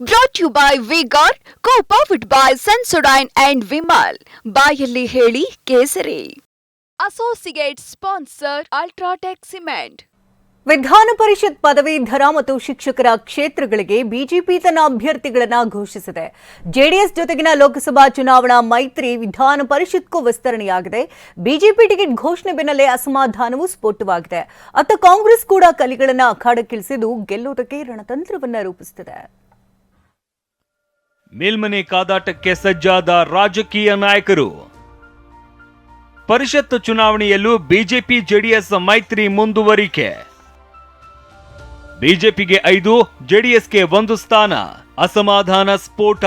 Brought you by V Guard co powered by Sensodyne and Vimal ಬಾಯಲ್ಲಿ ಹೇಳಿ ಕೇಸರಿ. Associate sponsor UltraTech cement ವಿಧಾನ ಪರಿಷತ್ ಪದವೀಧರ ಮತ್ತು ಶಿಕ್ಷಕರ ಕ್ಷೇತ್ರಗಳಿಗೆ ಬಿಜೆಪಿ ತನ್ನ ಅಭ್ಯರ್ಥಿಗಳನ್ನು ಘೋಷಿಸಿದೆ. ಜೆಡಿಎಸ್ ಜೊತೆಗಿನ ಲೋಕಸಭಾ ಚುನಾವಣಾ ಮೈತ್ರಿ ವಿಧಾನ ಪರಿಷತ್ಗೂ ವಿಸ್ತರಣೆಯಾಗಿದೆ. ಬಿಜೆಪಿ ಟಿಕೆಟ್ ಘೋಷಣೆ ಬೆನ್ನಲ್ಲೇ ಅಸಮಾಧಾನವೂ ಸ್ಫೋಟವಾಗಿದೆ. ಅತ್ತ ಕಾಂಗ್ರೆಸ್ ಕೂಡ ಕಲಿಗಳನ್ನು ಅಖಾಡಕ್ಕಿಳಿಸಿದ್ದು ಗೆಲ್ಲುವುದಕ್ಕೆ ರಣತಂತ್ರವನ್ನು ರೂಪಿಸುತ್ತಿದೆ ಮೇಲ್ಮನೆ ಕಾದಾಟಕ್ಕೆ ಸಜ್ಜಾದ ರಾಜಕೀಯ ನಾಯಕರು. ಪರಿಷತ್ ಚುನಾವಣೆಯಲ್ಲೂ ಬಿಜೆಪಿ ಜೆಡಿಎಸ್ ಮೈತ್ರಿ ಮುಂದುವರಿಕೆ. ಬಿಜೆಪಿಗೆ ಐದು, ಜೆಡಿಎಸ್ಗೆ ಒಂದು ಸ್ಥಾನ. ಅಸಮಾಧಾನ ಸ್ಫೋಟ.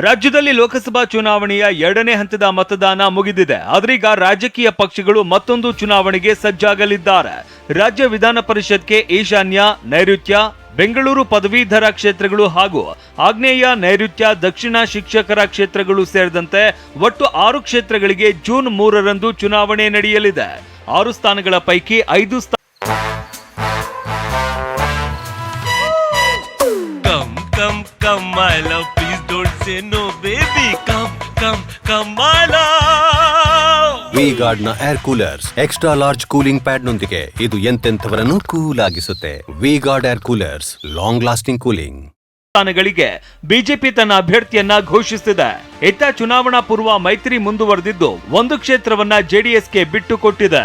ರಾಜ್ಯದಲ್ಲಿ ಲೋಕಸಭಾ ಚುನಾವಣೆಯ ಎರಡನೇ ಹಂತದ ಮತದಾನ ಮುಗಿದಿದೆ. ಆದ್ರೀಗ ರಾಜಕೀಯ ಪಕ್ಷಗಳು ಮತ್ತೊಂದು ಚುನಾವಣೆಗೆ ಸಜ್ಜಾಗಲಿದ್ದಾರೆ. ರಾಜ್ಯ ವಿಧಾನ ಪರಿಷತ್ಗೆ ಈಶಾನ್ಯ, ನೈಋತ್ಯ, ಬೆಂಗಳೂರು ಪದವೀಧರ ಕ್ಷೇತ್ರಗಳು ಹಾಗೂ ಆಗ್ನೇಯ, ನೈಋತ್ಯ, ದಕ್ಷಿಣ ಶಿಕ್ಷಕರ ಕ್ಷೇತ್ರಗಳು ಸೇರಿದಂತೆ ಒಟ್ಟು ಆರು ಕ್ಷೇತ್ರಗಳಿಗೆ ಜೂನ್ ಮೂರರಂದು ಚುನಾವಣೆ ನಡೆಯಲಿದೆ. ಆರು ಸ್ಥಾನಗಳ ಪೈಕಿ ಐದು ಸ್ಥಾನ don't say no, baby. Come, come, come, my love. ವಿ ಗಾರ್ಡ್ನ air coolers extra large cooling pad ನೊಂದಿಗೆ ಇದು ಎಂತೆಂಥವರನ್ನು cool ಆಗಿಸುತ್ತೆ V Guard air coolers long lasting cooling ಸ್ಥಾನಗಳಿಗೆ ಬಿಜೆಪಿ ತನ್ನ ಅಭ್ಯರ್ಥಿಯನ್ನ ಘೋಷಿಸಿದೆ ಇತ್ತ ಚುನಾವಣಾ ಪೂರ್ವ ಮೈತ್ರಿ ಮುಂದುವರೆದಿದ್ದು ಒಂದು ಕ್ಷೇತ್ರವನ್ನ ಜೆಡಿಎಸ್ಗೆ ಬಿಟ್ಟು ಕೊಟ್ಟಿದೆ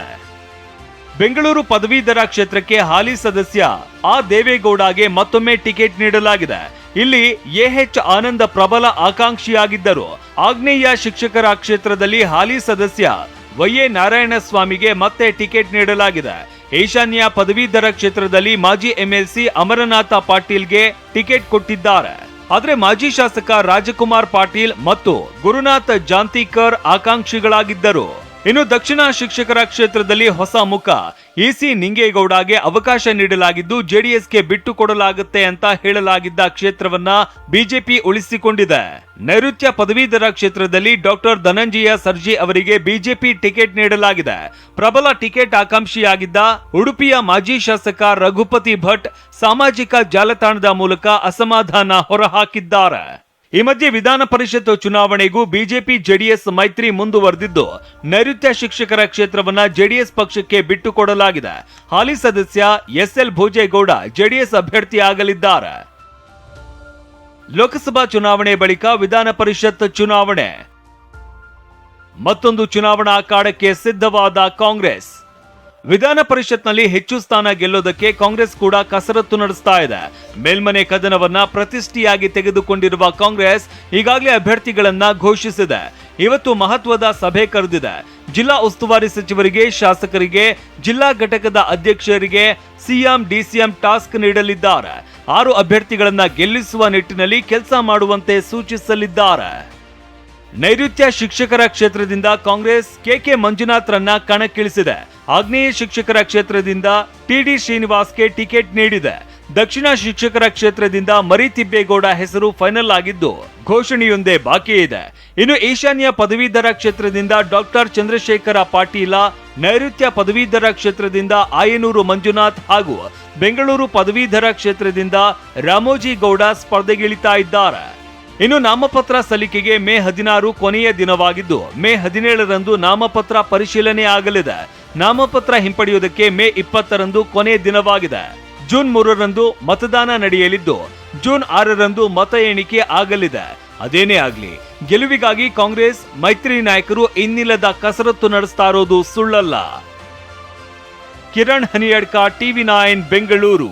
ಬೆಂಗಳೂರು ಪದವೀಧರ ಕ್ಷೇತ್ರಕ್ಕೆ ಹಾಲಿ ಸದಸ್ಯ ಆ ದೇವೇಗೌಡಗೆ ಮತ್ತೊಮ್ಮೆ ಟಿಕೆಟ್ ನೀಡಲಾಗಿದೆ ಇಲ್ಲಿ ಎಎಚ್ ಆನಂದ ಪ್ರಬಲ ಆಕಾಂಕ್ಷಿಯಾಗಿದ್ದರು. ಆಗ್ನೇಯ ಶಿಕ್ಷಕರ ಕ್ಷೇತ್ರದಲ್ಲಿ ಹಾಲಿ ಸದಸ್ಯ ವೈಎ ನಾರಾಯಣಸ್ವಾಮಿಗೆ ಮತ್ತೆ ಟಿಕೆಟ್ ನೀಡಲಾಗಿದೆ. ಈಶಾನ್ಯ ಪದವೀಧರ ಕ್ಷೇತ್ರದಲ್ಲಿ ಮಾಜಿ ಎಂಎಲ್ಸಿ ಅಮರನಾಥ ಪಾಟೀಲ್ಗೆ ಟಿಕೆಟ್ ಕೊಟ್ಟಿದ್ದಾರೆ. ಆದರೆ ಮಾಜಿ ಶಾಸಕ ರಾಜಕುಮಾರ್ ಪಾಟೀಲ್ ಮತ್ತು ಗುರುನಾಥ್ ಜಾಂತಿಕರ್ ಆಕಾಂಕ್ಷಿಗಳಾಗಿದ್ದರು. ಇನ್ನು ದಕ್ಷಿಣ ಶಿಕ್ಷಕರ ಕ್ಷೇತ್ರದಲ್ಲಿ ಹೊಸ ಮುಖ. ಇಸಿ ನಿಂಗೇಗೌಡಗೆ ಅವಕಾಶ ನೀಡಲಾಗಿದ್ದು ಜೆಡಿಎಸ್ಗೆ ಬಿಟ್ಟು ಕೊಡಲಾಗುತ್ತೆ ಅಂತ ಹೇಳಲಾಗಿದ್ದ ಕ್ಷೇತ್ರವನ್ನ ಬಿಜೆಪಿ ಉಳಿಸಿಕೊಂಡಿದೆ. ನೈಋತ್ಯ ಪದವೀಧರ ಕ್ಷೇತ್ರದಲ್ಲಿ ಡಾಕ್ಟರ್ ಧನಂಜಯ ಸರ್ಜಿ ಅವರಿಗೆ ಬಿಜೆಪಿ ಟಿಕೆಟ್ ನೀಡಲಾಗಿದೆ. ಪ್ರಬಲ ಟಿಕೆಟ್ ಆಕಾಂಕ್ಷಿಯಾಗಿದ್ದ ಉಡುಪಿಯ ಮಾಜಿ ಶಾಸಕ ರಘುಪತಿ ಭಟ್ ಸಾಮಾಜಿಕ ಜಾಲತಾಣದ ಮೂಲಕ ಅಸಮಾಧಾನ ಹೊರಹಾಕಿದ್ದಾರೆ. ಈ ಮಧ್ಯೆ ವಿಧಾನ ಪರಿಷತ್ ಚುನಾವಣೆಗೂ ಬಿಜೆಪಿ, ಜೆಡಿಎಸ್ ಮೈತ್ರಿ ಮುಂದುವರೆದಿದ್ದು, ನೈಋತ್ಯ ಶಿಕ್ಷಕರ ಕ್ಷೇತ್ರವನ್ನ ಜೆಡಿಎಸ್ ಪಕ್ಷಕ್ಕೆ ಬಿಟ್ಟುಕೊಡಲಾಗಿದೆ. ಹಾಲಿ ಸದಸ್ಯ ಎಸ್ಎಲ್ ಭೋಜೇಗೌಡ ಜೆಡಿಎಸ್ ಅಭ್ಯರ್ಥಿ ಆಗಲಿದ್ದಾರೆ. ಲೋಕಸಭಾ ಚುನಾವಣೆ ಬಳಿಕ ವಿಧಾನ ಪರಿಷತ್ ಚುನಾವಣೆ. ಮತ್ತೊಂದು ಚುನಾವಣಾ ಅಖಾಡಕ್ಕೆ ಸಿದ್ಧವಾದ ಕಾಂಗ್ರೆಸ್. ವಿಧಾನ ಪರಿಷತ್ನಲ್ಲಿ ಹೆಚ್ಚು ಸ್ಥಾನ ಗೆಲ್ಲೋದಕ್ಕೆ ಕಾಂಗ್ರೆಸ್ ಕೂಡ ಕಸರತ್ತು ನಡೆಸ್ತಾ ಇದೆ. ಮೇಲ್ಮನೆ ಕದನವನ್ನ ಪ್ರತಿಷ್ಠೆಯಾಗಿ ತೆಗೆದುಕೊಂಡಿರುವ ಕಾಂಗ್ರೆಸ್ ಈಗಾಗಲೇ ಅಭ್ಯರ್ಥಿಗಳನ್ನ ಘೋಷಿಸಿದೆ. ಇವತ್ತು ಮಹತ್ವದ ಸಭೆ ಕರೆದಿದೆ. ಜಿಲ್ಲಾ ಉಸ್ತುವಾರಿ ಸಚಿವರಿಗೆ, ಶಾಸಕರಿಗೆ, ಜಿಲ್ಲಾ ಘಟಕದ ಅಧ್ಯಕ್ಷರಿಗೆ ಸಿಎಂ, ಡಿಸಿಎಂ ಟಾಸ್ಕ್ ನೀಡಲಿದ್ದಾರೆ. ಆರು ಅಭ್ಯರ್ಥಿಗಳನ್ನ ಗೆಲ್ಲಿಸುವ ನಿಟ್ಟಿನಲ್ಲಿ ಕೆಲಸ ಮಾಡುವಂತೆ ಸೂಚಿಸಲಿದ್ದಾರೆ. ನೈಋತ್ಯ ಶಿಕ್ಷಕರ ಕ್ಷೇತ್ರದಿಂದ ಕಾಂಗ್ರೆಸ್ ಕೆಕೆ ಮಂಜುನಾಥ್ರನ್ನ ಕಣಕ್ಕಿಳಿಸಿದೆ. ಆಗ್ನೇಯ ಶಿಕ್ಷಕರ ಕ್ಷೇತ್ರದಿಂದ ಟಿಡಿ ಶ್ರೀನಿವಾಸ್ಗೆ ಟಿಕೆಟ್ ನೀಡಿದೆ. ದಕ್ಷಿಣ ಶಿಕ್ಷಕರ ಕ್ಷೇತ್ರದಿಂದ ಮರಿತಿಬ್ಬೇಗೌಡ ಹೆಸರು ಫೈನಲ್ ಆಗಿದ್ದು ಘೋಷಣೆಯೊಂದೇ ಬಾಕಿ ಇದೆ. ಇನ್ನು ಈಶಾನ್ಯ ಪದವೀಧರ ಕ್ಷೇತ್ರದಿಂದ ಡಾಕ್ಟರ್ ಚಂದ್ರಶೇಖರ ಪಾಟೀಲ, ನೈಋತ್ಯ ಪದವೀಧರ ಕ್ಷೇತ್ರದಿಂದ ಆಯನೂರು ಮಂಜುನಾಥ್ ಹಾಗೂ ಬೆಂಗಳೂರು ಪದವೀಧರ ಕ್ಷೇತ್ರದಿಂದ ರಾಮೋಜಿ ಗೌಡ ಸ್ಪರ್ಧೆಗಿಳಿತಾ ಇದ್ದಾರೆ. ಇನ್ನು ನಾಮಪತ್ರ ಸಲ್ಲಿಕೆಗೆ ಮೇ ಹದಿನಾರು ಕೊನೆಯ ದಿನವಾಗಿದ್ದು, ಮೇ ಹದಿನೇಳರಂದು ನಾಮಪತ್ರ ಪರಿಶೀಲನೆ ಆಗಲಿದೆ. ನಾಮಪತ್ರ ಹಿಂಪಡೆಯುವುದಕ್ಕೆ ಮೇ ಇಪ್ಪತ್ತರಂದು ಕೊನೆಯ ದಿನವಾಗಿದೆ. ಜೂನ್ ಮೂರರಂದು ಮತದಾನ ನಡೆಯಲಿದ್ದು, ಜೂನ್ ಆರರಂದು ಮತ ಎಣಿಕೆ ಆಗಲಿದೆ. ಅದೇನೇ ಆಗಲಿ, ಗೆಲುವಿಗಾಗಿ ಕಾಂಗ್ರೆಸ್ ಮೈತ್ರಿ ನಾಯಕರು ಇನ್ನಿಲ್ಲದ ಕಸರತ್ತು ನಡೆಸ್ತಾ ಇರೋದು ಸುಳ್ಳಲ್ಲ. Kiran Haniyadka, TV nine Bengaluru.